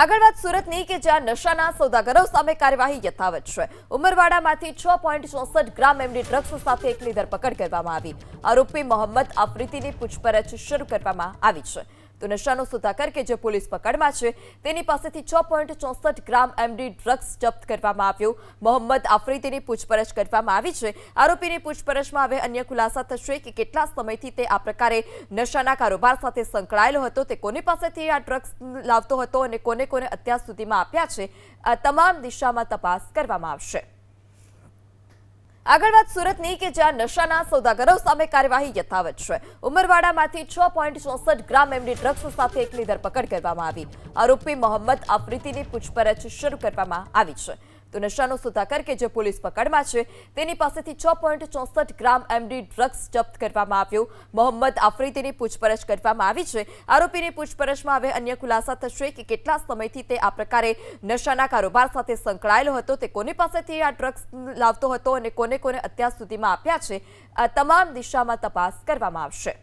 આગળ વાત સુરતની કે જ્યાં નશાના સોદાગરો સામે કાર્યવાહી યથાવત છે. ઉમરવાડામાંથી છ પોઈન્ટ ચોસઠ ગ્રામ એમડી ડ્રગ્સ સાથે એકની ધરપકડ કરવામાં આવી. આરોપી મોહમ્મદ આફ્રિદીની પૂછપરછ શરૂ કરવામાં આવી છે. તો નશાનો સુધાકર કે જે પોલીસ પકડમાં છે, તેની પાસેથી છ પોઈન્ટ ચોસઠ ગ્રામ એમડી ડ્રગ્સ જપ્ત કરવામાં આવ્યું. મોહમ્મદ આફ્રિદીની પૂછપરછ કરવામાં આવી છે. આરોપીની પૂછપરછમાં હવે અન્ય ખુલાસા થશે કે કેટલા સમયથી તે આ પ્રકારે નશાના કારોબાર સાથે સંકળાયેલો હતો, તે કોની પાસેથી આ ડ્રગ્સ લાવતો હતો અને કોને કોને અત્યાર સુધીમાં આપ્યા છે, આ તમામ દિશામાં તપાસ કરવામાં આવશે. આગળ વાત સુરતની કે જ્યાં નશાના સોદાગરો સામે કાર્યવાહી યથાવત છે. ઉમરવાડામાંથી છ પોઈન્ટ ચોસઠ ગ્રામ એમડી ડ્રગ્સ સાથે એકની ધરપકડ કરવામાં આવી. આરોપી મોહમ્મદ આફ્રિદીની પૂછપરછ શરૂ કરવામાં આવી છે. તો નશાનો સુધાકર કે જે પોલીસ પકડમાં છે, તેની પાસેથી છ પોઈન્ટ ચોસઠ ગ્રામ એમડી ડ્રગ્સ જપ્ત કરવામાં આવ્યું. મોહમ્મદ આફ્રિદીની પૂછપરછ કરવામાં આવી છે. આરોપીની પૂછપરછમાં હવે અન્ય ખુલાસા થશે કે કેટલા સમયથી તે આ પ્રકારે નશાના કારોબાર સાથે સંકળાયેલો હતો, તે કોની પાસેથી આ ડ્રગ્સ લાવતો હતો અને કોને કોને અત્યાર સુધીમાં આપ્યા છે, આ તમામ દિશામાં તપાસ કરવામાં આવશે.